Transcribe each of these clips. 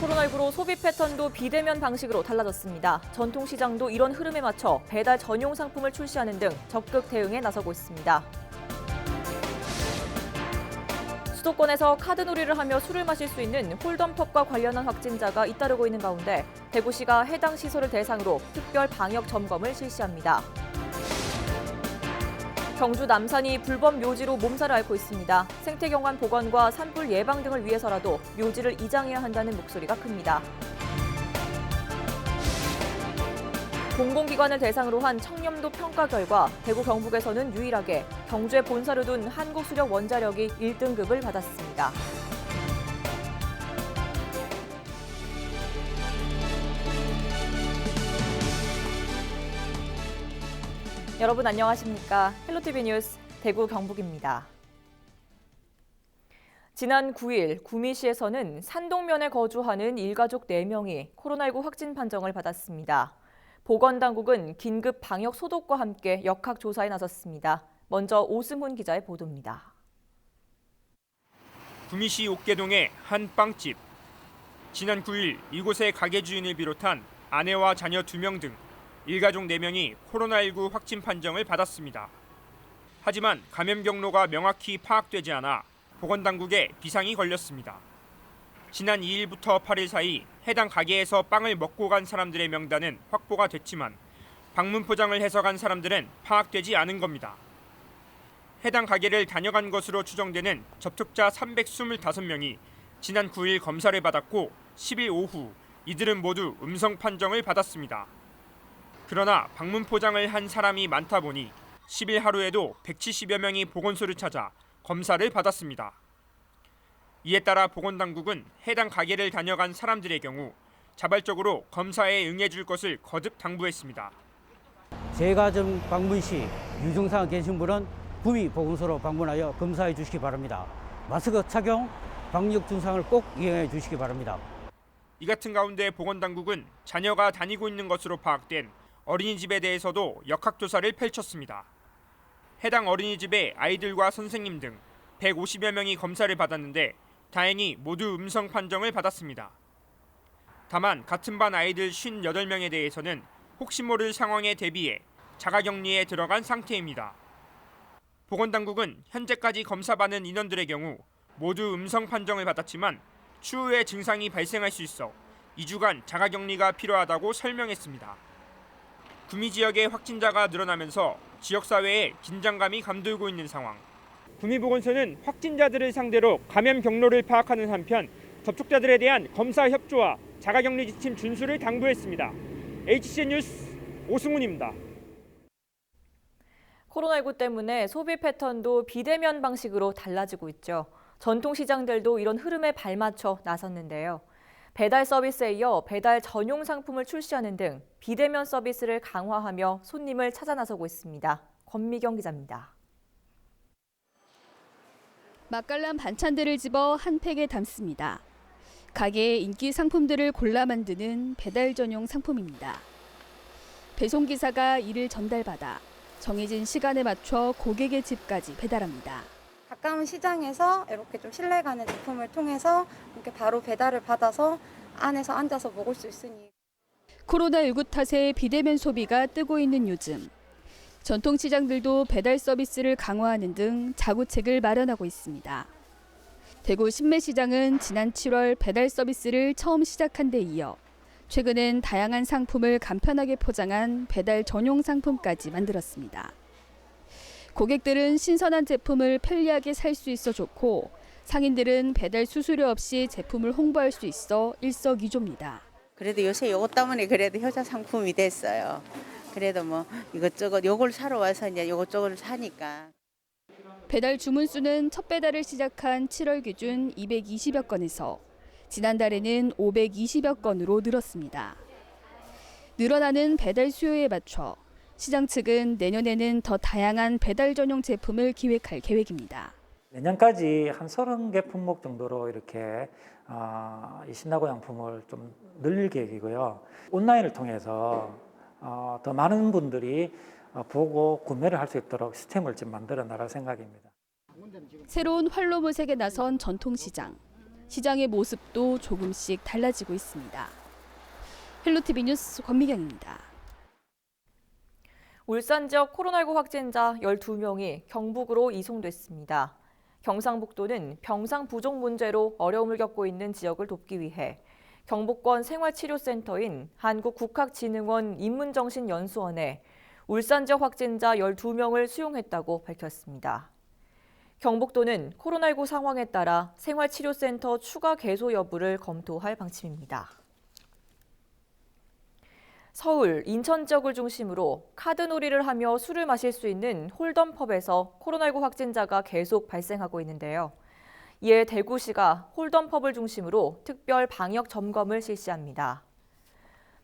코로나19로 소비 패턴도 비대면 방식으로 달라졌습니다. 전통시장도 이런 흐름에 맞춰 배달 전용 상품을 출시하는 등 적극 대응에 나서고 있습니다. 수도권에서 카드놀이를 하며 술을 마실 수 있는 홀덤펍과 관련한 확진자가 잇따르고 있는 가운데 대구시가 해당 시설을 대상으로 특별 방역 점검을 실시합니다. 경주 남산이 불법 묘지로 몸살을 앓고 있습니다. 생태경관 복원과 산불 예방 등을 위해서라도 묘지를 이장해야 한다는 목소리가 큽니다. 공공기관을 대상으로 한 청렴도 평가 결과 대구 경북에서는 유일하게 경주에 본사를 둔 한국수력 원자력이 1등급을 받았습니다. 여러분 안녕하십니까? 헬로티비 뉴스 대구 경북입니다. 지난 9일 구미시에서는 산동면에 거주하는 일가족 4명이 코로나19 확진 판정을 받았습니다. 보건당국은 긴급 방역 소독과 함께 역학 조사에 나섰습니다. 먼저 오승훈 기자의 보도입니다. 구미시 옥계동의 한 빵집. 지난 9일 이곳의 가게 주인을 비롯한 아내와 자녀 2명 등 일가족 4명이 코로나19 확진 판정을 받았습니다. 하지만 감염 경로가 명확히 파악되지 않아 보건당국에 비상이 걸렸습니다. 지난 2일부터 8일 사이 해당 가게에서 빵을 먹고 간 사람들의 명단은 확보가 됐지만 방문 포장을 해서 간 사람들은 파악되지 않은 겁니다. 해당 가게를 다녀간 것으로 추정되는 접촉자 325명이 지난 9일 검사를 받았고 10일 오후 이들은 모두 음성 판정을 받았습니다. 그러나 방문 포장을 한 사람이 많다 보니 10일 하루에도 170여 명이 보건소를 찾아 검사를 받았습니다. 이에 따라 보건당국은 해당 가게를 다녀간 사람들의 경우 자발적으로 검사에 응해줄 것을 거듭 당부했습니다. 제가 좀 방문 시 유증상 계신 분은 구미 보건소로 방문하여 검사해 주시기 바랍니다. 마스크 착용, 방역 증상을 꼭 이행해 주시기 바랍니다. 이 같은 가운데 보건당국은 자녀가 다니고 있는 것으로 파악된 어린이집에 대해서도 역학조사를 펼쳤습니다. 해당 어린이집의 아이들과 선생님 등 150여 명이 검사를 받았는데 다행히 모두 음성 판정을 받았습니다. 다만 같은 반 아이들 58명에 대해서는 혹시 모를 상황에 대비해 자가격리에 들어간 상태입니다. 보건당국은 현재까지 검사받은 인원들의 경우 모두 음성 판정을 받았지만 추후에 증상이 발생할 수 있어 2주간 자가격리가 필요하다고 설명했습니다. 구미 지역의 확진자가 늘어나면서 지역 사회에 긴장감이 감돌고 있는 상황. 구미보건소는 확진자들을 상대로 감염 경로를 파악하는 한편 접촉자들에 대한 검사 협조와 자가격리 지침 준수를 당부했습니다. HCN 뉴스 오승훈입니다. 코로나19 때문에 소비 패턴도 비대면 방식으로 달라지고 있죠. 전통시장들도 이런 흐름에 발맞춰 나섰는데요. 배달 서비스에 이어 배달 전용 상품을 출시하는 등 비대면 서비스를 강화하며 손님을 찾아 나서고 있습니다. 권미경 기자입니다. 맛깔난 반찬들을 집어 한 팩에 담습니다. 가게의 인기 상품들을 골라 만드는 배달 전용 상품입니다. 배송기사가 이를 전달받아 정해진 시간에 맞춰 고객의 집까지 배달합니다. 가까운 시장에서 이렇게 좀 신뢰 가는 제품을 통해서 이렇게 바로 배달을 받아서 안에서 앉아서 먹을 수 있으니 코로나19 탓에 비대면 소비가 뜨고 있는 요즘. 전통시장들도 배달 서비스를 강화하는 등 자구책을 마련하고 있습니다. 대구 신매시장은 지난 7월 배달 서비스를 처음 시작한 데 이어 최근엔 다양한 상품을 간편하게 포장한 배달 전용 상품까지 만들었습니다. 고객들은 신선한 제품을 편리하게 살 수 있어 좋고 상인들은 배달 수수료 없이 제품을 홍보할 수 있어 일석이조입니다. 그래도 요새 요것 때문에 그래도 효자 상품이 됐어요. 그래도 뭐 이것저것 요걸 사러 와서 이제 요것저것 사니까. 배달 주문 수는 첫 배달을 시작한 7월 기준 220여 건에서 지난달에는 520여 건으로 늘었습니다. 늘어나는 배달 수요에 맞춰 시장 측은 내년에는 더 다양한 배달 전용 제품을 기획할 계획입니다. 내년까지 한 30개 품목 정도로 이렇게 어, 이 신나고 양품을 좀 늘릴 계획이고요. 온라인을 통해서 어, 더 많은 분들이 어, 보고 구매를 할 수 있도록 시스템을 좀 만들어 나갈 생각입니다. 새로운 활로 모색에 나선 전통시장. 시장의 모습도 조금씩 달라지고 있습니다. 헬로티비 뉴스 권미경입니다. 울산 지역 코로나19 확진자 12명이 경북으로 이송됐습니다. 경상북도는 병상 부족 문제로 어려움을 겪고 있는 지역을 돕기 위해 경북권 생활치료센터인 한국국학진흥원 인문정신연수원에 울산 지역 확진자 12명을 수용했다고 밝혔습니다. 경북도는 코로나19 상황에 따라 생활치료센터 추가 개소 여부를 검토할 방침입니다. 서울, 인천 지역을 중심으로 카드놀이를 하며 술을 마실 수 있는 홀덤펍에서 코로나19 확진자가 계속 발생하고 있는데요. 이에 대구시가 홀덤펍을 중심으로 특별 방역 점검을 실시합니다.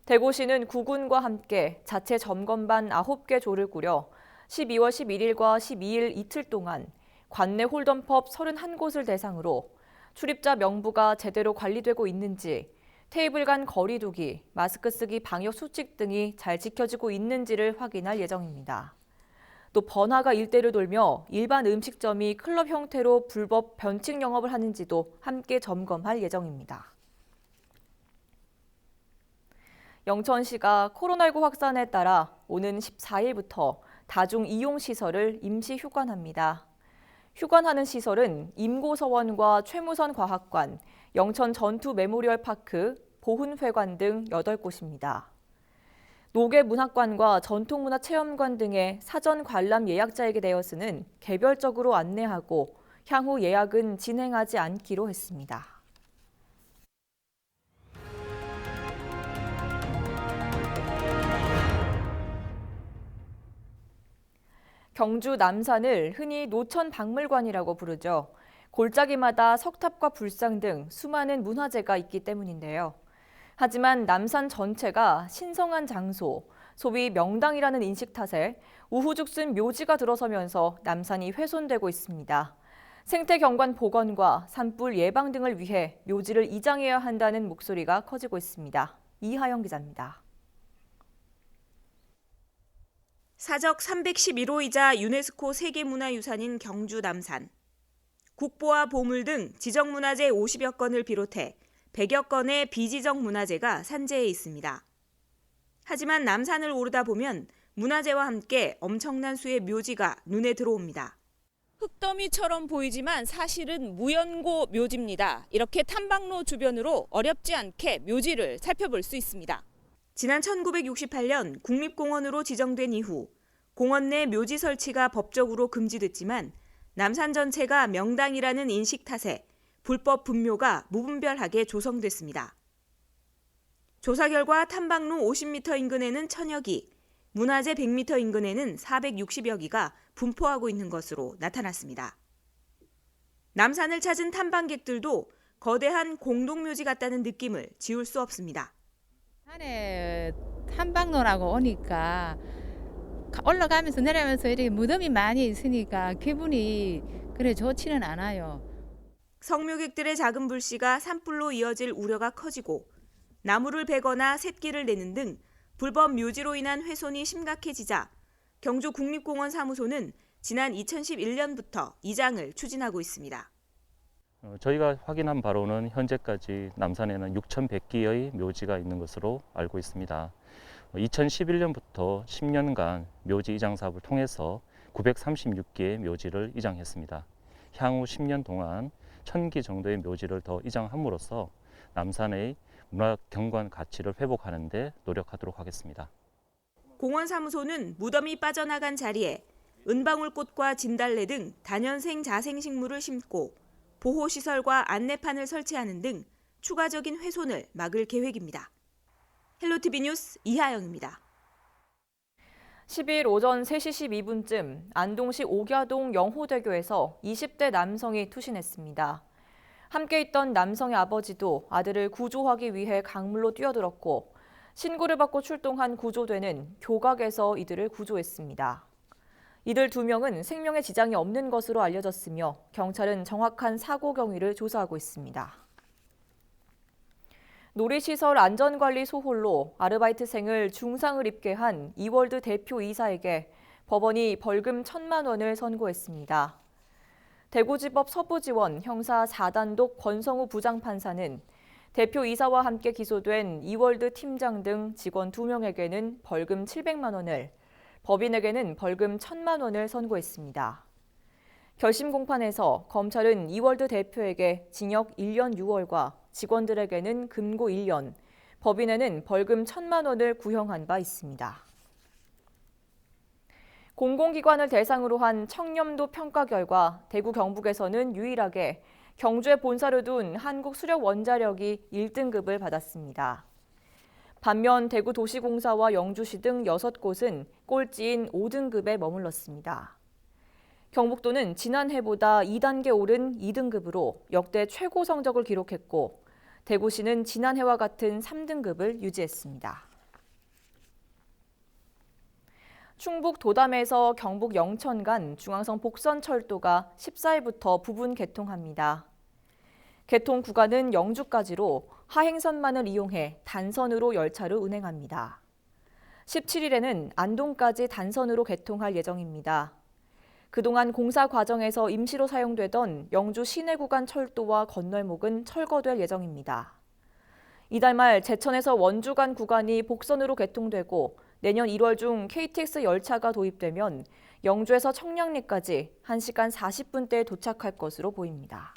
대구시는 구군과 함께 자체 점검반 9개 조를 꾸려 12월 11일과 12일 이틀 동안 관내 홀덤펍 31곳을 대상으로 출입자 명부가 제대로 관리되고 있는지 테이블 간 거리 두기, 마스크 쓰기 방역 수칙 등이 잘 지켜지고 있는지를 확인할 예정입니다. 또 번화가 일대를 돌며 일반 음식점이 클럽 형태로 불법 변칙 영업을 하는지도 함께 점검할 예정입니다. 영천시가 코로나19 확산에 따라 오는 14일부터 다중 이용 시설을 임시 휴관합니다. 휴관하는 시설은 임고서원과 최무선 과학관, 영천 전투 메모리얼 파크, 보훈회관 등 8곳입니다. 노계문학관과 전통문화체험관 등의 사전 관람 예약자에게 대해서는 개별적으로 안내하고 향후 예약은 진행하지 않기로 했습니다. 경주 남산을 흔히 노천 박물관이라고 부르죠. 골짜기마다 석탑과 불상 등 수많은 문화재가 있기 때문인데요. 하지만 남산 전체가 신성한 장소, 소위 명당이라는 인식 탓에 우후죽순 묘지가 들어서면서 남산이 훼손되고 있습니다. 생태 경관 복원과 산불 예방 등을 위해 묘지를 이장해야 한다는 목소리가 커지고 있습니다. 이하영 기자입니다. 사적 311호이자 유네스코 세계문화유산인 경주 남산. 국보와 보물 등 지정문화재 50여 건을 비롯해 100여 건의 비지정 문화재가 산재해 있습니다. 하지만 남산을 오르다 보면 문화재와 함께 엄청난 수의 묘지가 눈에 들어옵니다. 흙더미처럼 보이지만 사실은 무연고 묘지입니다. 이렇게 탐방로 주변으로 어렵지 않게 묘지를 살펴볼 수 있습니다. 지난 1968년 국립공원으로 지정된 이후 공원 내 묘지 설치가 법적으로 금지됐지만 남산 전체가 명당이라는 인식 탓에 불법 분묘가 무분별하게 조성됐습니다. 조사 결과 탐방로 50m 인근에는 천여 기, 문화재 100m 인근에는 460여 기가 분포하고 있는 것으로 나타났습니다. 남산을 찾은 탐방객들도 거대한 공동묘지 같다는 느낌을 지울 수 없습니다. 산에 탐방로라고 오니까 가- 올라가면서 내려가면서 이렇게 무덤이 많이 있으니까 기분이 그래 좋지는 않아요. 성묘객들의 작은 불씨가 산불로 이어질 우려가 커지고 나무를 베거나 쇳기를 내는 등 불법 묘지로 인한 훼손이 심각해지자 경주 국립공원 사무소는 지난 2011년부터 이장을 추진하고 있습니다. 어, 저희가 확인한 바로는 현재까지 남산에는 6,100기의 묘지가 있는 것으로 알고 있습니다. 2011년부터 10년간 묘지 이장 사업을 통해서 936개의 묘지를 이장했습니다. 향후 10년 동안 1000기 정도의 묘지를 더 이장함으로써 남산의 문화 경관 가치를 회복하는 데 노력하도록 하겠습니다. 공원 사무소는 무덤이 빠져나간 자리에 은방울꽃과 진달래 등 다년생 자생식물을 심고 보호시설과 안내판을 설치하는 등 추가적인 훼손을 막을 계획입니다. 헬로티비 뉴스 이하영입니다. 10일 오전 3시 12분쯤 안동시 옥야동 영호대교에서 20대 남성이 투신했습니다. 함께 있던 남성의 아버지도 아들을 구조하기 위해 강물로 뛰어들었고 신고를 받고 출동한 구조대는 교각에서 이들을 구조했습니다. 이들 두 명은 생명에 지장이 없는 것으로 알려졌으며 경찰은 정확한 사고 경위를 조사하고 있습니다. 놀이시설 안전관리 소홀로 아르바이트생을 중상을 입게 한 이월드 대표 이사에게 법원이 벌금 천만 원을 선고했습니다. 대구지법 서부지원 형사 4단독 권성우 부장판사는 대표 이사와 함께 기소된 이월드 팀장 등 직원 2명에게는 벌금 700만 원을, 법인에게는 벌금 1천만 원을 선고했습니다. 결심 공판에서 검찰은 이월드 대표에게 징역 1년 6월과 직원들에게는 금고 1년, 법인에는 벌금 1천만 원을 구형한 바 있습니다. 공공기관을 대상으로 한 청렴도 평가 결과 대구 경북에서는 유일하게 경주에 본사를 둔 한국수력원자력이 1등급을 받았습니다. 반면 대구도시공사와 영주시 등 6곳은 꼴찌인 5등급에 머물렀습니다. 경북도는 지난해보다 2단계 오른 2등급으로 역대 최고 성적을 기록했고 대구시는 지난해와 같은 3등급을 유지했습니다. 충북 도담에서 경북 영천 간 중앙선 복선철도가 14일부터 부분 개통합니다. 개통 구간은 영주까지로 하행선만을 이용해 단선으로 열차를 운행합니다. 17일에는 안동까지 단선으로 개통할 예정입니다. 그동안 공사 과정에서 임시로 사용되던 영주 시내 구간 철도와 건널목은 철거될 예정입니다. 이달 말 제천에서 원주 간 구간이 복선으로 개통되고 내년 1월 중 KTX 열차가 도입되면 영주에서 청량리까지 1시간 40분대에 도착할 것으로 보입니다.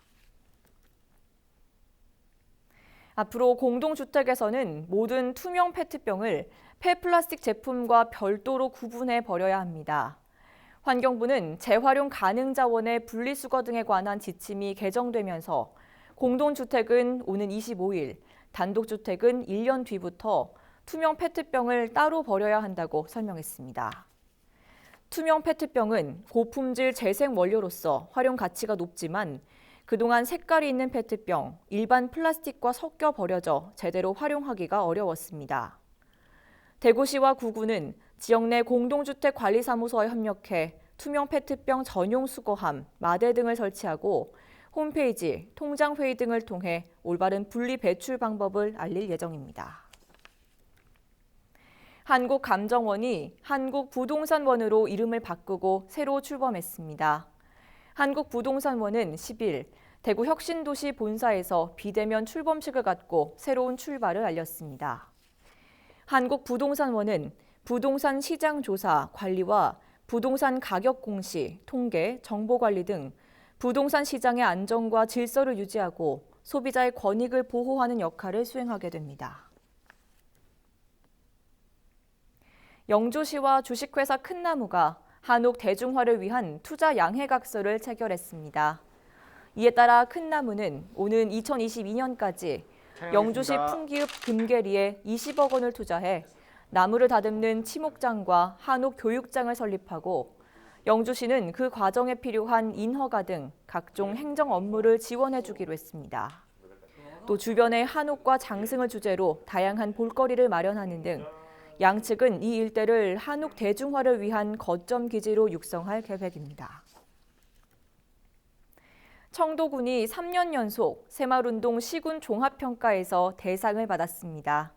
앞으로 공동주택에서는 모든 투명 페트병을 폐플라스틱 제품과 별도로 구분해 버려야 합니다. 환경부는 재활용 가능 자원의 분리수거 등에 관한 지침이 개정되면서 공동주택은 오는 25일, 단독주택은 1년 뒤부터 투명 페트병을 따로 버려야 한다고 설명했습니다. 투명 페트병은 고품질 재생 원료로서 활용 가치가 높지만 그동안 색깔이 있는 페트병, 일반 플라스틱과 섞여 버려져 제대로 활용하기가 어려웠습니다. 대구시와 구구는 지역 내 공동주택 관리사무소와 협력해 투명 페트병 전용 수거함, 마대 등을 설치하고 홈페이지, 통장 회의 등을 통해 올바른 분리 배출 방법을 알릴 예정입니다. 한국감정원이 한국부동산원으로 이름을 바꾸고 새로 출범했습니다. 한국부동산원은 10일 대구 혁신도시 본사에서 비대면 출범식을 갖고 새로운 출발을 알렸습니다. 한국부동산원은 부동산 시장 조사, 관리와 부동산 가격 공시, 통계, 정보 관리 등 부동산 시장의 안정과 질서를 유지하고 소비자의 권익을 보호하는 역할을 수행하게 됩니다. 영주시와 주식회사 큰나무가 한옥 대중화를 위한 투자 양해각서를 체결했습니다. 이에 따라 큰나무는 오는 2022년까지 영주시 풍기읍 금계리에 20억 원을 투자해 나무를 다듬는 치목장과 한옥 교육장을 설립하고 영주시는 그 과정에 필요한 인허가 등 각종 행정 업무를 지원해 주기로 했습니다. 또 주변의 한옥과 장승을 주제로 다양한 볼거리를 마련하는 등 양측은 이 일대를 한옥 대중화를 위한 거점 기지로 육성할 계획입니다. 청도군이 3년 연속 새마을운동 시군 종합평가에서 대상을 받았습니다.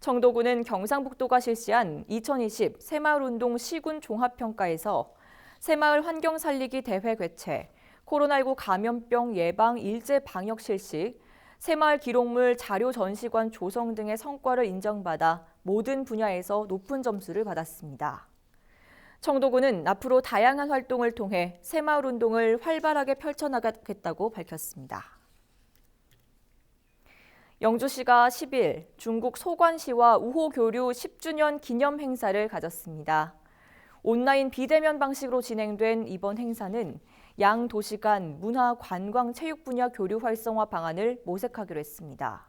청도군은 경상북도가 실시한 2020 새마을운동 시군 종합평가에서 새마을 환경 살리기 대회 개최, 코로나19 감염병 예방 일제 방역 실시, 새마을 기록물 자료 전시관 조성 등의 성과를 인정받아 모든 분야에서 높은 점수를 받았습니다. 청도군은 앞으로 다양한 활동을 통해 새마을 운동을 활발하게 펼쳐나가겠다고 밝혔습니다. 영주시가 10일 중국 소관시와 우호 교류 10주년 기념 행사를 가졌습니다. 온라인 비대면 방식으로 진행된 이번 행사는 양 도시 간 문화, 관광, 체육 분야 교류 활성화 방안을 모색하기로 했습니다.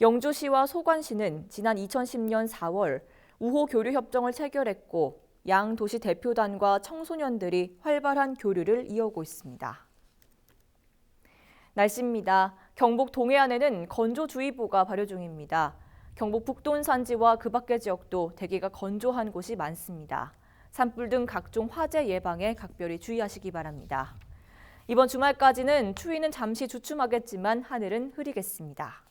영주시와 소관시는 지난 2010년 4월 우호 교류 협정을 체결했고 양 도시 대표단과 청소년들이 활발한 교류를 이어오고 있습니다. 날씨입니다. 경북 동해안에는 건조주의보가 발효 중입니다. 경북 북동 산지와 그 밖의 지역도 대기가 건조한 곳이 많습니다. 산불 등 각종 화재 예방에 각별히 주의하시기 바랍니다. 이번 주말까지는 추위는 잠시 주춤하겠지만 하늘은 흐리겠습니다.